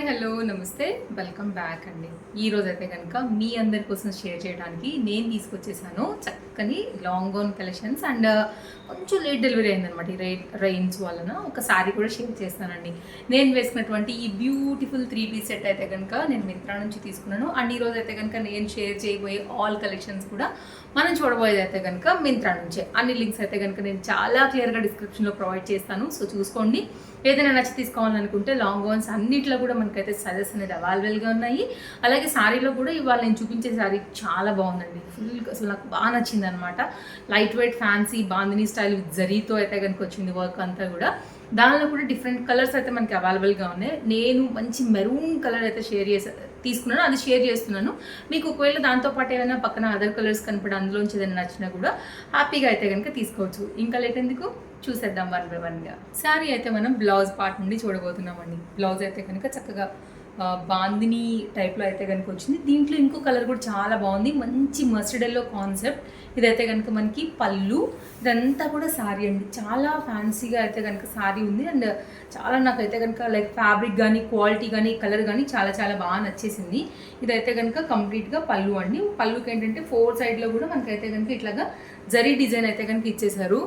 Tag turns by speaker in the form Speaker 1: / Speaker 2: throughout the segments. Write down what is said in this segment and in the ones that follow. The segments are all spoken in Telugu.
Speaker 1: హాయ్ హలో నమస్తే. వెల్కమ్ బ్యాక్ అండి. ఈ అయితే కనుక మీ అందరి కోసం షేర్ చేయడానికి నేను తీసుకొచ్చేసాను చక్కని లాంగ్ గౌన్ కలెక్షన్స్ అండ్ కొంచెం లేట్ డెలివరీ అయిందనమాట ఈ రైట్ రైన్స్ వలన. ఒక శారీ కూడా షేర్ చేస్తానండి. నేను వేసుకున్నటువంటి ఈ బ్యూటిఫుల్ త్రీ పీస్ సెట్ అయితే కనుక నేను మిత్రా నుంచి తీసుకున్నాను. అండ్ ఈ రోజు అయితే కనుక నేను షేర్ చేయబోయే ఆల్ కలెక్షన్స్ కూడా మనం చూడబోయేది అయితే కనుక మింత్రా నుంచే. అన్ని లింక్స్ అయితే కనుక నేను చాలా క్లియర్గా డిస్క్రిప్షన్లో ప్రొవైడ్ చేస్తాను. సో చూసుకోండి. ఏదైనా నచ్చి తీసుకోవాలనుకుంటే లాంగ్ గౌన్స్ అన్నిట్లో కూడా మనకైతే సజెస్ అనేది అవైలబుల్గా ఉన్నాయి. అలాగే శారీలో కూడా ఇవాళ నేను చూపించే శారీ చాలా బాగుందండి. ఫుల్ అసలు నాకు బాగా నచ్చింది అనమాట light weight fancy bandhani style with జరీతో అయితే కనుక వచ్చింది వర్క్ అంతా కూడా. దానిలో కూడా డిఫరెంట్ కలర్స్ అయితే మనకి అవైలబుల్గా ఉన్నాయి. నేను మంచి మెరూన్ కలర్ అయితే షేర్ చేసా తీసుకున్నాను. అది షేర్ చేస్తున్నాను. మీకు ఒకవేళ దాంతో పాటు ఏమైనా పక్కన అదర్ కలర్స్ కనపడి అందులోంచి ఏదైనా నచ్చినా కూడా హ్యాపీగా అయితే కనుక తీసుకోవచ్చు. ఇంకా లేట్ ఎందుకు? చూసేద్దాం వన్ బై వన్గా శారీ అయితే మనం బ్లౌజ్ పార్ట్ నుండి చూడబోతున్నామండి బ్లౌజ్ అయితే కనుక చక్కగా బాందిని టైప్లో అయితే కనుక వచ్చింది. దీంట్లో ఇంకో కలర్ కూడా చాలా బాగుంది. మంచి మస్టర్డెల్లో కాన్సెప్ట్. ఇదైతే కనుక మనకి పళ్ళు. ఇదంతా కూడా శారీ అండి. చాలా ఫ్యాన్సీగా అయితే కనుక శారీ ఉంది. అండ్ చాలా నాకైతే కనుక లైక్ ఫ్యాబ్రిక్ కానీ క్వాలిటీ కానీ కలర్ కానీ చాలా చాలా బాగా నచ్చేసింది. ఇదైతే కనుక కంప్లీట్గా పళ్ళు అండి. పళ్ళుకి ఏంటంటే ఫోర్ సైడ్లో కూడా మనకైతే కనుక ఇట్లాగా జరీ డిజైన్ అయితే కనుక ఇచ్చేసారు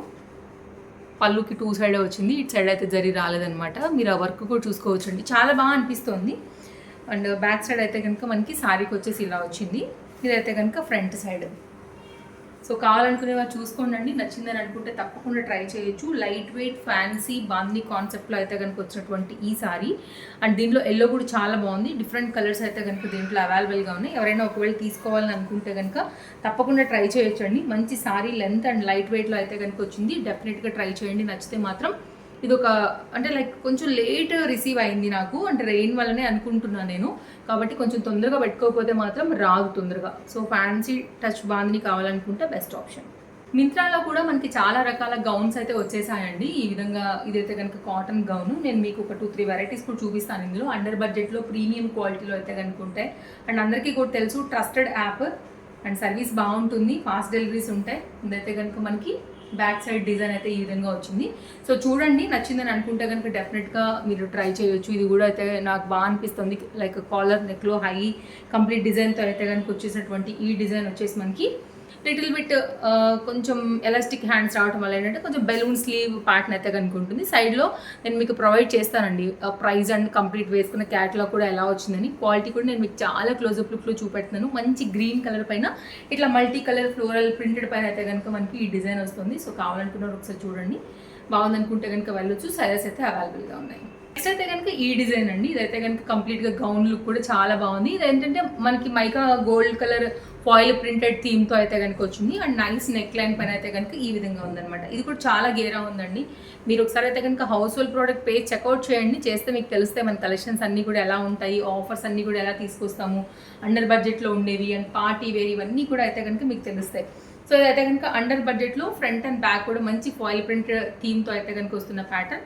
Speaker 1: పళ్ళుకి టూ సైడ్ వచ్చింది ఇటు సైడ్ అయితే జరి రాలేదనమాట మీరు ఆ వర్క్ కూడా చూసుకోవచ్చండి. చాలా బాగా అనిపిస్తుంది. అండ్ బ్యాక్ సైడ్ అయితే కనుక మనకి శారీకి వచ్చేసి ఇలా వచ్చింది. ఇదైతే కనుక ఫ్రంట్ సైడ్. సో కావాలనుకునే వాళ్ళు చూసుకోండి నచ్చిందని అనుకుంటే తప్పకుండా ట్రై చేయొచ్చు. లైట్ వెయిట్ ఫ్యాన్సీ బాందీ కాన్సెప్ట్లో అయితే కనుక వచ్చినటువంటి ఈ సారీ. అండ్ దీంట్లో ఎల్లో కూడా చాలా బాగుంది. డిఫరెంట్ కలర్స్ అయితే కనుక దీంట్లో అవైలబుల్గా ఉన్నాయి. ఎవరైనా ఒకవేళ తీసుకోవాలని అనుకుంటే కనుక తప్పకుండా ట్రై చేయొచ్చండి. మంచి సారీ లెంత్ అండ్ లైట్ వెయిట్లో అయితే కనుక వచ్చింది. డెఫినెట్గా ట్రై చేయండి. నచ్చితే మాత్రం ఇది ఒక అంటే లైక్ కొంచెం లేట్ రిసీవ్ అయింది నాకు అంటే రెయిన్ వల్లనే అనుకుంటున్నాను నేను. కాబట్టి కొంచెం తొందరగా పెట్టుకోకపోతే మాత్రం రాదు తొందరగా. సో ఫ్యాన్సీ టచ్ బాందిని కావాలనుకుంటే బెస్ట్ ఆప్షన్ మింత్రాలో కూడా మనకి చాలా రకాల గౌన్స్ అయితే వచ్చేసాయండి. ఈ విధంగా ఇదైతే కనుక కాటన్ గౌన్ నేను మీకు ఒక టూ త్రీ వెరైటీస్ కూడా చూపిస్తాను ఇందులో. అండర్ బడ్జెట్లో ప్రీమియం క్వాలిటీలో అయితే కనుకుంటే అండ్ అందరికీ కూడా తెలుసు ట్రస్టెడ్ యాప్ అండ్ సర్వీస్ బాగుంటుంది ఫాస్ట్ డెలివరీస్ ఉంటాయి. ఇదైతే కనుక మనకి బ్యాక్ సైడ్ డిజైన్ అయితే ఈ విధంగా వచ్చింది. సో చూడండి నచ్చిందని అనుకుంటే కనుక డెఫినెట్గా మీరు ట్రై చేయొచ్చు. ఇది కూడా అయితే నాకు బాగా అనిపిస్తుంది. లైక్ కాలర్ నెక్లో హై కంప్లీట్ డిజైన్తో అయితే కనుక వచ్చేసినటువంటి ఈ డిజైన్ వచ్చేసి మనకి లిటిల్ బిట్ కొంచెం ఎలాస్టిక్ హ్యాండ్స్ రావటం వల్ల ఏంటంటే కొంచెం బెలూన్ స్లీవ్ ప్యాటర్న్ అయితే కనుక ఉంటుంది. సైడ్లో నేను మీకు ప్రొవైడ్ చేస్తానండి. ప్రైస్ అండ్ కంప్లీట్ వేసుకున్న క్యాట్లాగ్ కూడా ఎలా వచ్చిందని క్వాలిటీ కూడా నేను మీకు చాలా క్లోజప్ లుక్లో చూపెడుతున్నాను. మంచి గ్రీన్ కలర్ పైన ఇట్లా మల్టీ కలర్ ఫ్లోరల్ ప్రింటెడ్ పైన అయితే కనుక మనకి ఈ డిజైన్ వస్తుంది. సో కావాలనుకున్నారు ఒకసారి చూడండి. బాగుందనుకుంటే కనుక వెళ్ళొచ్చు. సైజెస్ అయితే అవైలబుల్గా ఉన్నాయి. నెక్స్ట్ అయితే కనుక ఈ డిజైన్ అండి. ఇదైతే కనుక కంప్లీట్గా గౌన్ లుక్ కూడా చాలా బాగుంది. ఇది ఏంటంటే మనకి mica gold colour foil printed థీమ్తో అయితే కనుక వచ్చింది. అండ్ నైస్ నెక్ లైన్ పైన అయితే కనుక ఈ విధంగా ఉందన్నమాట. ఇది కూడా చాలా గేరా ఉందండి. మీరు ఒకసారి అయితే కనుక household product page check out చేయండి. చేస్తే మీకు తెలిస్తే మన కలెక్షన్స్ అన్నీ కూడా ఎలా ఉంటాయి ఆఫర్స్ అన్నీ కూడా ఎలా తీసుకొస్తాము అండర్ బడ్జెట్లో ఉండేవి అండ్ పార్టీ వేర్ ఇవన్నీ కూడా అయితే కనుక మీకు తెలుస్తాయి. సో ఇదైతే కనుక అండర్ బడ్జెట్లో ఫ్రంట్ అండ్ బ్యాక్ కూడా మంచి ఫాయిల్ ప్రింట్ థీమ్తో అయితే కనుక వస్తున్న ప్యాటర్న్.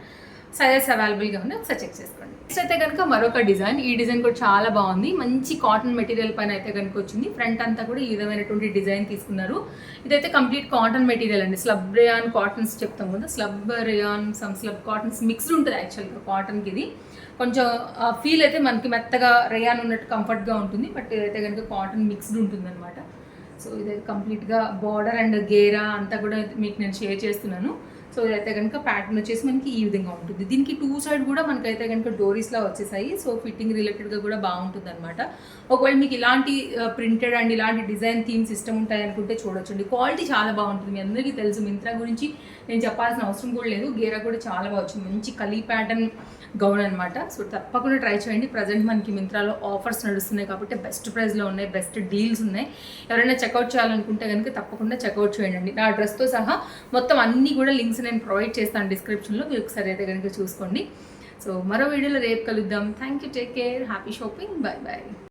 Speaker 1: సైజెస్ అవైలబుల్గా ఉన్నాయి ఒకసారి చెక్ చేసుకోండి. నెక్స్ట్ అయితే కనుక మరొక డిజైన్. ఈ డిజైన్ కూడా చాలా బాగుంది. మంచి కాటన్ మెటీరియల్ పైన అయితే కనుక వచ్చింది. ఫ్రంట్ అంతా కూడా ఈ విధమైనటువంటి డిజైన్ తీసుకున్నారు. ఇదైతే కంప్లీట్ కాటన్ మెటీరియల్ అండి. స్లబ్ రేయాన్ కాటన్స్ చెప్తాం కదా. Slub rayon some slub cottons mixed ఉంటుంది యాక్చువల్గా కాటన్కి ఇది. కొంచెం ఫీల్ అయితే మనకి మెత్తగా రేయాన్ ఉన్నట్టు కంఫర్ట్గా ఉంటుంది. బట్ ఇదైతే కనుక కాటన్ మిక్స్డ్ ఉంటుంది అనమాట సో ఇదైతే కంప్లీట్గా బార్డర్ అండ్ గేరా అంతా కూడా మీకు నేను షేర్ చేస్తున్నాను. సో అయితే కనుక ప్యాటర్న్ వచ్చేసి మనకి ఈ విధంగా ఉంటుంది. దీనికి టూ సైడ్ కూడా మనకైతే కనుక డోరీస్లా వచ్చేసాయి. సో ఫిట్టింగ్ రిలేటెడ్గా కూడా బాగుంటుంది అనమాట ఒకవేళ మీకు ఇలాంటి ప్రింటెడ్ అండ్ ఇలాంటి డిజైన్ థీమ్స్ సిస్టమ్ ఉంటాయి అనుకుంటే చూడొచ్చండి. క్వాలిటీ చాలా బాగుంటుంది. మీ అందరికీ తెలుసు. మింత్రా గురించి నేను చెప్పాల్సిన అవసరం కూడా లేదు. గేరా కూడా చాలా బాగా వచ్చింది. మంచి కలీ ప్యాటర్న్ గౌన్ అనమాట సో తప్పకుండా ట్రై చేయండి. ప్రజెంట్ మనకి మింత్రాలో ఆఫర్స్ నడుస్తున్నాయి కాబట్టి బెస్ట్ ప్రైస్లో ఉన్నాయి. బెస్ట్ డీల్స్ ఉన్నాయి. ఎవరైనా చెక్అవుట్ చేయాలనుకుంటే కనుక తప్పకుండా చెక్అవుట్ చేయండి. నా డ్రెస్తో సహా మొత్తం అన్నీ కూడా లింక్స్ నేను ప్రొవైడ్ చేస్తాను డిస్క్రిప్షన్లో మీరు ఒకసారి అయితే కనుక చూసుకోండి. సో మరో వీడియోలో రేపు కలుద్దాం. Thank you take care happy shopping bye bye